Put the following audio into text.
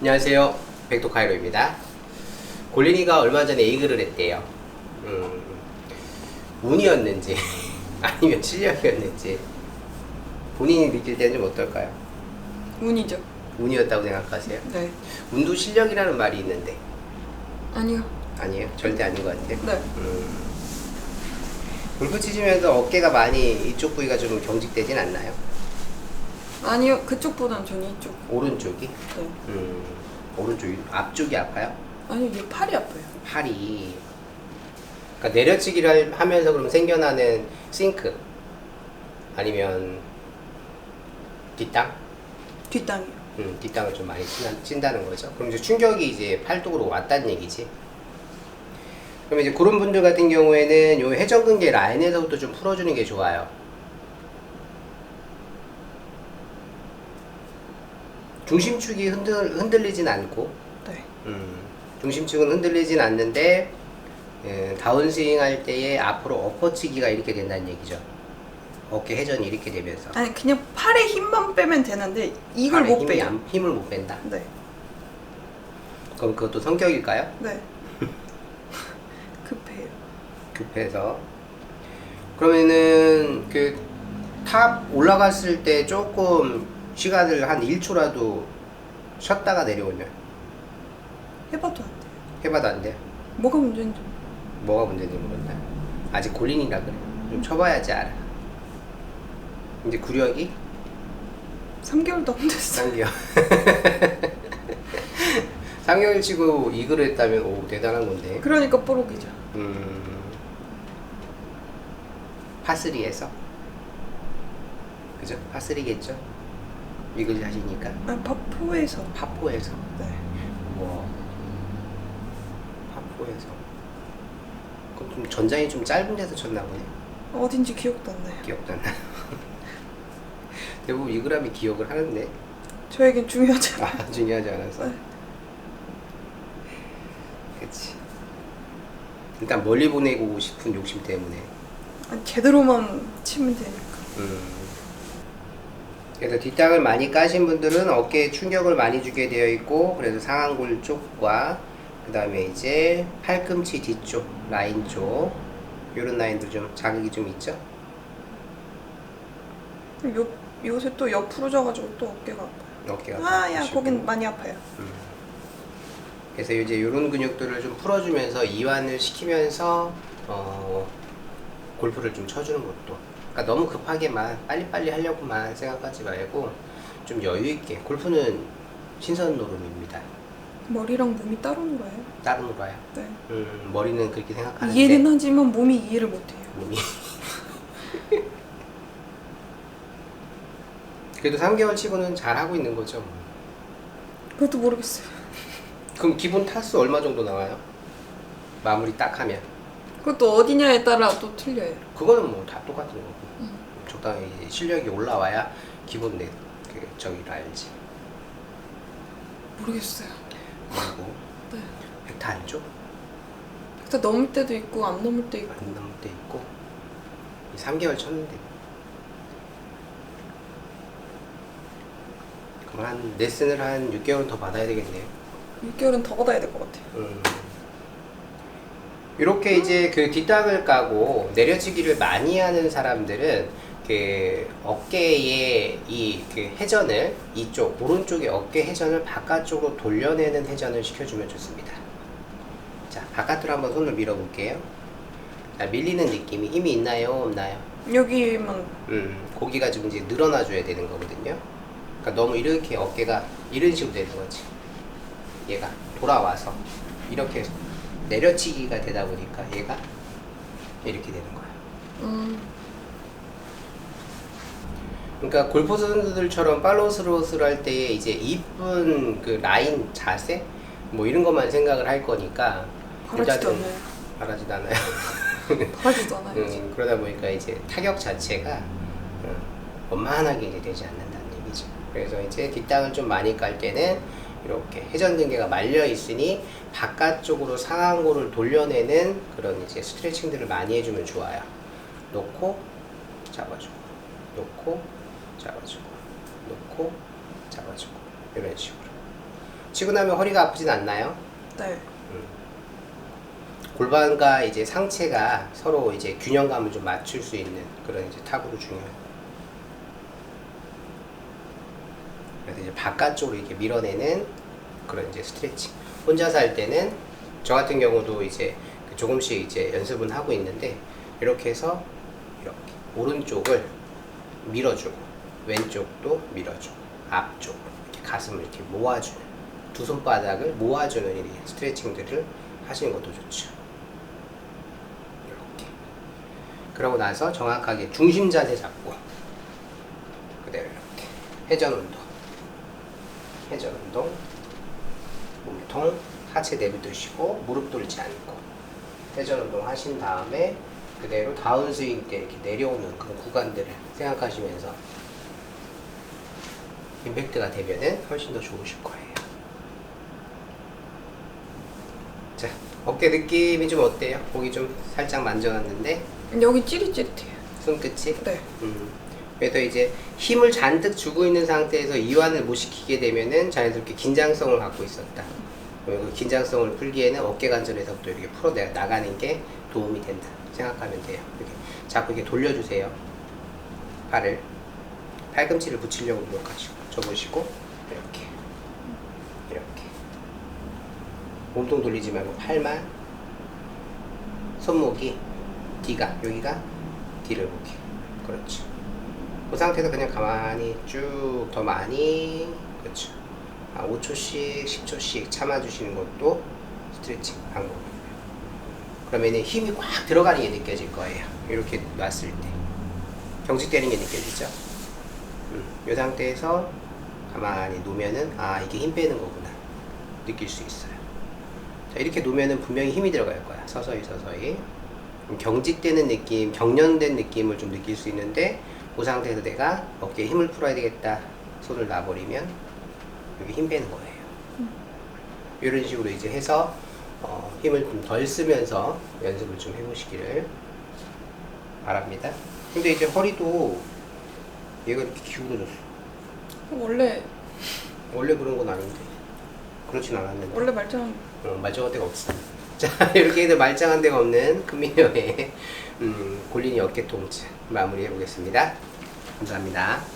안녕하세요. 백도카이로입니다. 골린이가 얼마 전에 이 글을 했대요. 음, 운이었는지 아니면 실력이었는지 본인이 느낄 때는 좀 어떨까요? 운이죠. 운이었다고 생각하세요? 네. 운도 실력이라는 말이 있는데 아니요. 아니에요? 절대 아닌 것 같아요. 네. 음, 골프 치시면서 어깨가 많이 이쪽 부위가 좀 경직되진 않나요? 아니요. 그쪽보단 저는 이쪽. 오른쪽이? 네. 음, 오른쪽이 앞쪽이 아파요? 아니요. 얘 팔이 아파요. 팔이 그러니까 내려치기를 하면서 그럼 생겨나는 싱크 아니면 뒷땅? 뒷땅이요. 음, 뒷땅을 좀 많이 친다, 친다는 거죠. 그럼 이제 충격이 이제 팔뚝으로 왔다는 얘기지. 그럼 이제 그런 분들 같은 경우에는 요 회전근개 라인에서부터 좀 풀어주는 게 좋아요. 중심축이 흔들, 흔들리진 않고 네. 음, 중심축은 흔들리진 않는데 예, 다운스윙 할 때에 앞으로 엎어치기가 이렇게 된다는 얘기죠. 어깨 회전이 이렇게 되면서 아니 그냥 팔에 힘만 빼면 되는데 이걸 못 힘이 빼요. 안- 힘을 못 뺀다. 네. 그럼 그것도 성격일까요? 네. 급해서 그러면은 그 탑 올라갔을 때 조금 시간을 한 1초라도 쉬었다가 내려오면 해봐도 안 돼요. 해봐도 안 돼. 뭐가 문제인지. 뭐가 문제인지 모른다. 아직 골린이라 그래. 좀 쳐봐야지 알아. 이제 구력이 3개월도 안 됐어요. 3개월. 3개월 치고 이글을 했다면 오 대단한 건데. 그러니까 뽀록이죠. 음. 파3에서 그죠? 파3겠죠? 이글 하시니까 아, 파포에서. 파4에서 네. 와 파4에서 그럼 좀 전장이 좀 짧은 데서 쳤나 보네 어딘지 기억도 안 나요. 기억도 안 나. 대부분 이글함이 기억을 하는데 저에겐 중요하지 않아요. 아 중요하지 않아서 네. 그치 일단 멀리 보내고 싶은 욕심 때문에 제대로만 치면 되니까. 음. 그래서 뒷땅을 많이 까신 분들은 어깨에 충격을 많이 주게 되어 있고 그래서 상완골 쪽과 그 다음에 이제 팔꿈치 뒤쪽 라인 쪽 이런 라인도 좀 자극이 좀 있죠 요, 요새 또 옆으로 져가지고 또 어깨가 아파요. 어깨가 아, 야, 아프시고. 거긴 많이 아파요. 그래서 이제 이런 근육들을 좀 풀어주면서 이완을 시키면서 어, 골프를 좀 쳐주는 것도 그러니까 너무 급하게만 빨리빨리 하려고만 생각하지 말고 좀 여유 있게 골프는 신선 노름입니다 머리랑 몸이 따로 놀아요. 따로 놀아요 네. 음, 머리는 그렇게 생각하는데 이해는 하지만 몸이 이해를 못해요. 몸이 그래도 3개월 치고는 잘 하고 있는 거죠 그것도 모르겠어요. 그럼 기본 타수 얼마 정도 나와요? 마무리 딱 하면 그것도 어디냐에 따라 또 틀려요. 그거는 뭐 다 똑같은 거고 음. 적당히 이제 실력이 올라와야 기본 내 그, 저기를 알지 모르겠어요. 그리고 네. 백타 안 줘? 그때 넘을 때도 있고 안 넘을 때 있고. 안 넘을 때 있고 3개월 쳤는데 그럼 한 레슨을 한 6개월 더 받아야 되겠네요 6개월은 더 받아야 될 것 같아요. 음. 이렇게 이제 그 뒷땅을 까고 내려치기를 많이 하는 사람들은 그 어깨의 이 그 회전을 이쪽 오른쪽의 어깨 회전을 바깥쪽으로 돌려내는 회전을 시켜주면 좋습니다. 자 바깥으로 한번 손을 밀어볼게요. 자, 밀리는 느낌이 힘이 있나요 없나요? 여기만 음 고기가 좀 이제 늘어나줘야 되는 거거든요. 그러니까 너무 이렇게 어깨가 이런 식으로 되는 거지. 얘가 돌아와서 이렇게 내려치기가 되다 보니까 얘가 이렇게 되는 거야. 음, 그러니까 골프 선수들처럼 팔로우 스로스를 할 때에 이제 이쁜 그 라인 자세 뭐 이런 것만 생각을 할 거니까 바라지도 않아요. 바라지도 않아요. 바라지도 않아요. 음, 그러다 보니까 이제 타격 자체가 음, 원만하게 이제 되지 않는다는 얘기죠. 그래서 이제 뒷땅을 좀 많이 깔 때는 이렇게 회전 등계가 말려 있으니 바깥쪽으로 상완골을 돌려내는 그런 이제 스트레칭들을 많이 해주면 좋아요. 놓고 잡아주고 놓고 잡아주고 놓고 잡아주고 이런 식으로 치고 나면 허리가 아프진 않나요? 네. 골반과 이제 상체가 서로 이제 균형감을 좀 맞출 수 있는 그런 이제 타구도 중요해요. 그래서 이제 바깥쪽으로 이렇게 밀어내는 그런 이제 스트레칭. 혼자서 할 때는 저 같은 경우도 이제 조금씩 이제 연습은 하고 있는데 이렇게 해서 이렇게 오른쪽을 밀어주고 왼쪽도 밀어주고 앞쪽 이렇게 가슴을 이렇게 모아주는 두 손바닥을 모아주는 이 스트레칭들을 하시는 것도 좋죠. 이렇게. 그러고 나서 정확하게 중심 자세 잡고 그대로 이렇게 회전 운동, 회전 운동, 몸통 하체 내비두시고 무릎 돌지 않고 회전 운동 하신 다음에 그대로 다운 스윙 때 이렇게 내려오는 그런 구간들을 생각하시면서 임팩트가 되면은 훨씬 더 좋으실 거예요. 자, 어깨 느낌이 좀 어때요? 거기 좀 살짝 만져놨는데 여기 찌릿찌릿해요. 손끝이 네. 음. 그래서 이제 힘을 잔뜩 주고 있는 상태에서 이완을 못 시키게 되면은 자연스럽게 긴장성을 갖고 있었다. 그 긴장성을 풀기에는 어깨 관절에서부터 이렇게 풀어 내- 나가는 게 도움이 된다. 생각하면 돼요. 이렇게 자꾸 이렇게 돌려주세요. 팔을 팔꿈치를 붙이려고 노력하시고 접으시고 이렇게 이렇게 몸통 돌리지 말고 팔만 손목이 뒤가 여기가 뒤를 보기 그렇죠 그 상태에서 그냥 가만히 쭉 더 많이 그렇죠. 한 5초씩 10초씩 참아주시는 것도 스트레칭 방법이에요. 그러면 힘이 꽉 들어가는 게 느껴질 거예요. 이렇게 놨을 때. 경직되는 게 느껴지죠? 음, 이 상태에서 가만히 놓으면은 아 이게 힘 빼는 거구나. 느낄 수 있어요. 자 이렇게 놓으면은 분명히 힘이 들어갈 거야. 서서히 서서히. 좀 경직되는 느낌, 경련된 느낌을 좀 느낄 수 있는데 그 상태에서 내가 어깨에 힘을 풀어야 되겠다 손을 놔버리면 여기 힘 빼는 거예요. 이런 식으로 이제 해서 어, 힘을 좀 덜 쓰면서 연습을 좀 해보시기를 바랍니다. 근데 이제 허리도 얘가 이렇게 기울어졌어. 원래 원래 그런 건 아닌데 그렇진 않았는데. 원래 말처럼 어, 말짱한 데가 없어. 자, 이렇게 해서 말짱한 데가 없는 금민호의 음, 골린이 어깨 통증 마무리해 보겠습니다. 감사합니다.